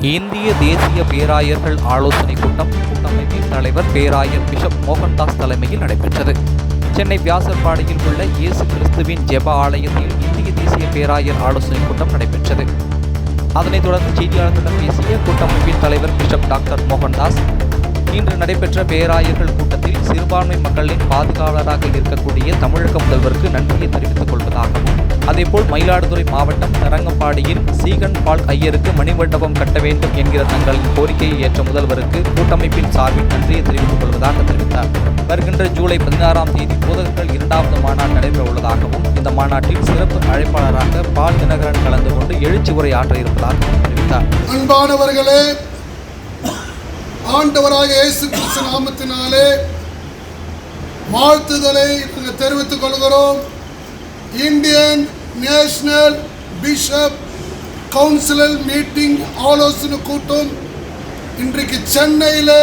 இந்திய தேசிய பேராயர்கள் ஆலோசனை கூட்டம் கூட்டமைப்பின் தலைவர் பேராயர் பிஷப் மோகன்தாஸ் தலைமையில் நடைபெற்றது. சென்னை வியாசர்பாடியில் உள்ள இயேசு கிறிஸ்துவின் ஜெப ஆலயத்தில் இந்திய தேசிய பேராயர் ஆலோசனை கூட்டம் நடைபெற்றது. அதனைத் தொடர்ந்து செய்தியாளர்களிடம் பேசிய கூட்டமைப்பின் தலைவர் பிஷப் டாக்டர் மோகன்தாஸ் இன்று நடைபெற்ற பேராயர்கள் கூட்டத்தில் சிறுபான்மை மக்களின் பாதுகாவலராக இருக்கக்கூடிய தமிழக முதல்வருக்கு நன்றியை தெரிவித்துக் கொள்வதாகவும் அதேபோல் மயிலாடுதுறை மாவட்டம் தரங்கம்பாடியில் சீகன் பால் ஐயருக்கு மணிமண்டபம் கட்ட வேண்டும் என்கிற தங்களின் கோரிக்கையை ஏற்ற முதல்வருக்கு கூட்டமைப்பின் சார்பில் நன்றியை தெரிவித்துக் கொள்வதாக தெரிவித்தார். வருகின்ற ஜூலை பதினாறாம் தேதி போதகர்கள் இரண்டாவது மாநாடு நடைபெற உள்ளதாகவும் இந்த மாநாட்டில் சிறப்பு அழைப்பாளராக பால் தினகரன் கலந்து கொண்டு எழுச்சி உரை ஆற்ற இருப்பதாகவும் தெரிவித்தார். அன்பானவர்களே ஆண்டவராக இயேசு கிறிஸ்து நாமத்தினாலே வாழ்த்துதலை நாங்கள் தெரிவித்துக் கொள்கிறோம். Indian national bishop councillor meeting ஆலோசனை கூட்டம் இன்றைக்கு சென்னையில்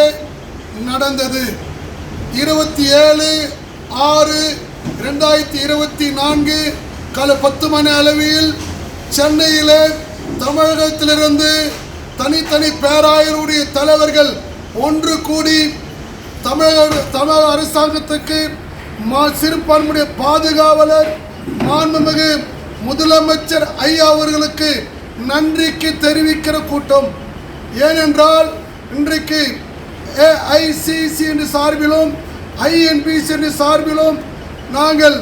நடந்தது. இருபத்தி ஏழு ஆறு ரெண்டாயிரத்தி இருபத்தி நான்கு காலை பத்து மணி அளவில் சென்னையில் தமிழகத்திலிருந்து தனித்தனி பேராயருடைய தலைவர்கள் ஒன்று கூடி தமிழக தமிழக அரசாங்கத்துக்கு மா சிறுபான்மையுடைய பாதுகாவலர் மாண்புமிகு முதலமைச்சர் ஐயா அவர்களுக்கு நன்றிக்கு தெரிவிக்கிற கூட்டம். ஏனென்றால் இன்றைக்கு ஏஐசிசி என்ற சார்பிலும் ஐஎன்பிசி என்ற சார்பிலும் நாங்கள்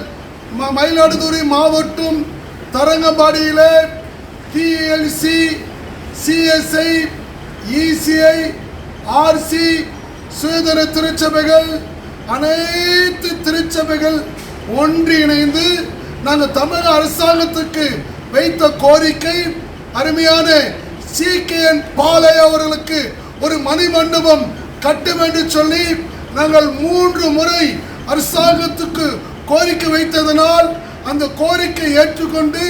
ம- மயிலாடுதுறை மாவட்டம் தரங்கம்பாடியில் டிஎல்சி சிஎஸ்ஐ இசிஐ ஆர்சி சுயதர திருச்சபைகள் அனைத்து திருச்சபைகள் ஒன்றிணைந்து நாங்கள் தமிழக அரசாங்கத்துக்கு வைத்த கோரிக்கை அருமையான சிகேஎன் பாலை அவர்களுக்கு ஒரு மணிமண்டபம் கட்ட வேண்டும் சொல்லி நாங்கள் மூன்று முறை அரசாங்கத்துக்கு கோரிக்கை வைத்ததனால் அந்த கோரிக்கை ஏற்றுக்கொண்டு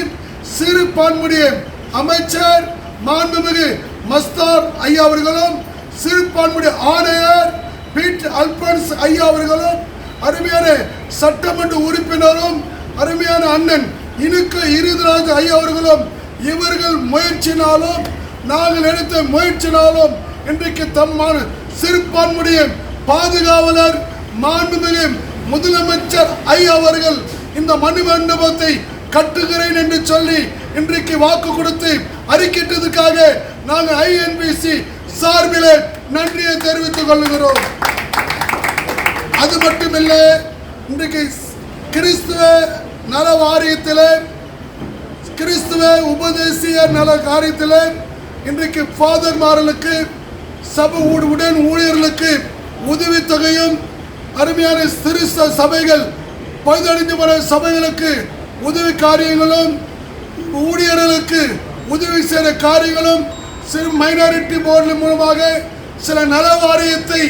சிறுபான்மையுடைய அமைச்சர் மாண்புமிகு மஸ்தார் ஐயா அவர்களும் சிறுபான்மையுடைய ஆணையர் பீட் அல்பன்ஸ் ஐயா அவர்களும் அருமையான சட்டமன்ற உறுப்பினரும் அருமையான அண்ணன் இனுக்கு இருதராஜ் ஐயா அவர்களும் இவர்கள் முயற்சினாலும் நாங்கள் எடுத்த முயற்சினாலும் இன்றைக்கு தம்மான சிறுபான்மையுடைய பாதுகாவலர் மாண்புமிகு முதலமைச்சர் ஐயா அவர்கள் இந்த மணி மண்டபத்தை கட்டுகிறேன் என்று சொல்லி இன்றைக்கு வாக்கு கொடுத்து அறிக்கிட்டதுக்காக நாங்கள் ஐஎன்பிசி சார்பிலே நன்றியை தெரிவித்துக் கொள்கிறோம். அது மட்டுமில்லை இன்றைக்கு கிறிஸ்துவ நல வாரியத்தில் கிறிஸ்துவ உபதேசிய நல காரியத்தில் இன்றைக்கு ஃபாதர்மார்களுக்கு சபை உடன் ஊழியர்களுக்கு உதவித்தொகையும் அருமையான சிறு சபைகள் பழுதடைந்து வர சபைகளுக்கு உதவி காரியங்களும் ஊழியர்களுக்கு உதவி செய்கிற காரியங்களும் சிறு மைனாரிட்டி போர்டு மூலமாக சில நல வாரியத்தை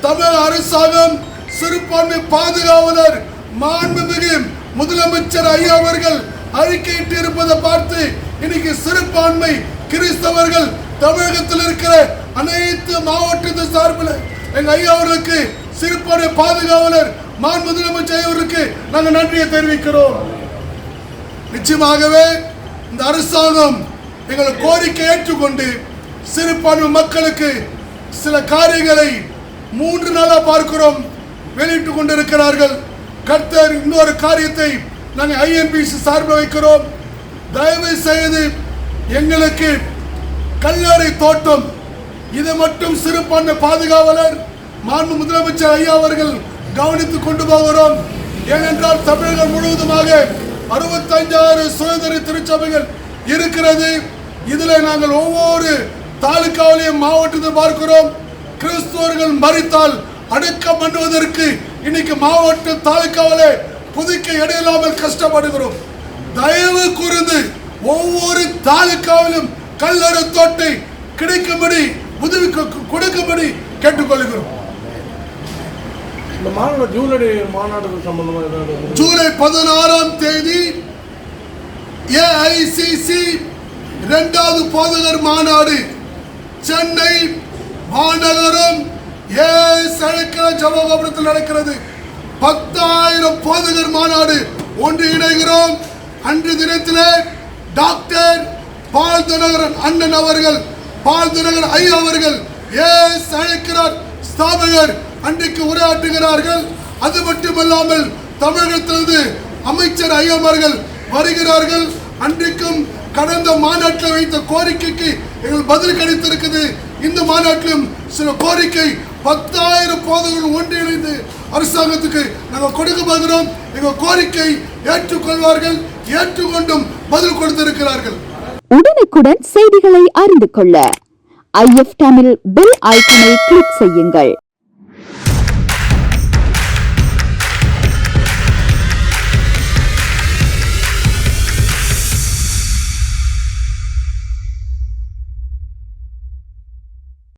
தமிழக அரசாங்கம் சிறுபான்மை பாதுகாவலர் மாண்புமிகு முதலமைச்சர் ஐயா அவர்கள் அறிக்கையிட்டு இருப்பதை பார்த்து இன்னைக்கு சிறுபான்மை கிறிஸ்தவர்கள் தமிழகத்தில் இருக்கிற அனைத்து மாவட்டத்து சார்பில் எங்க ஐயா அவர்களுக்கு சிறுபான்மை பாதுகாவலர் மான் முதலமைச்சர் ஐயா நாங்கள் நன்றியை தெரிவிக்கிறோம். நிச்சயமாகவே இந்த அரசாங்கம் எங்கள் கோரிக்கை ஏற்றுக்கொண்டு சிறுபான்மை மக்களுக்கு சில காரியங்களை மூன்று நாளாக பார்க்கிறோம் வெளியிட்டு கொண்டிருக்கிறார்கள். கர்த்தர் இன்னொரு காரியத்தை நாங்கள் ஐஎன்பிசி சார்பில் வைக்கிறோம். தயவு செய்து எங்களுக்கு கல்லறை தோட்டம் இதை மட்டும் சிறுபான்மை பாதுகாவலர் மாண்பு முதலமைச்சர் ஐயா அவர்கள் கவனித்துக் கொண்டு போகிறோம். ஏனென்றால் தமிழகம் முழுவதுமாக அறுபத்தஞ்சாறு சுதந்திர திருச்சபைகள் இருக்கிறது. இதில் நாங்கள் ஒவ்வொரு தாலுக்காவிலையும் மாவட்டத்தை பார்க்கிறோம் கிறிஸ்துவர்கள் மறித்தால் அடக்கம் பண்ணுவதற்கு இன்னைக்கு மாவட்ட தாலுக்காவிலே புதுக்க இடையில்லாமல் கஷ்டப்படுகிறோம். தயவு கூர்ந்து ஒவ்வொரு தாலுக்காவிலும் கல்லறை தோட்டை கிடைக்கும்படி உதவி கொடுக்கும்படி கேட்டுக்கொள்கிறோம். ஜூலை பதினாறாம் தேதி ஏஐசிசி இரண்டாவது போதகர் மாநாடு சென்னை மாநகரம் ஏ சழக்கிற ஜபகோபுரத்தில் நடக்கிறது? பத்தாயிரம் போதகர் மாநாடு ஒன்று இணைகிறோம். அன்று தினத்திலே டாக்டர் பால் தினகரன் அண்ணன் அவர்கள் பால் தினகர் ஐயா அவர்கள் ஏஸ் அழைக்கிறார் ஸ்தாபகர் அன்றைக்கு உரையாற்றுகிறார்கள்? அது மட்டுமல்லாமல் தமிழகத்திலிருந்து அமைச்சர் ஐயமார்கள் வருகிறார்கள். அன்றைக்கும் கடந்த மாநாட்டில் வைத்த கோரிக்கைக்கு எங்கள் பதில் கிடைத்திருக்குது. இந்த மாநாட்டிலும் சில கோரிக்கை பத்தாயிரம் போதகர்கள் ஒன்றிணைந்து அரசாங்கத்துக்கு நாங்கள் கொடுக்க போகிறோம் எங்கள் கோரிக்கை ஏற்றுக்கொள்வார்கள் ஏற்றுக்கொண்டும் பதில் கொடுத்திருக்கிறார்கள். உடனுக்குடன் செய்திகளை அறிந்து கொள்ள ஐஎஃப் தமிழ் பெல் ஐக்கனை கிளிக் செய்யுங்கள்.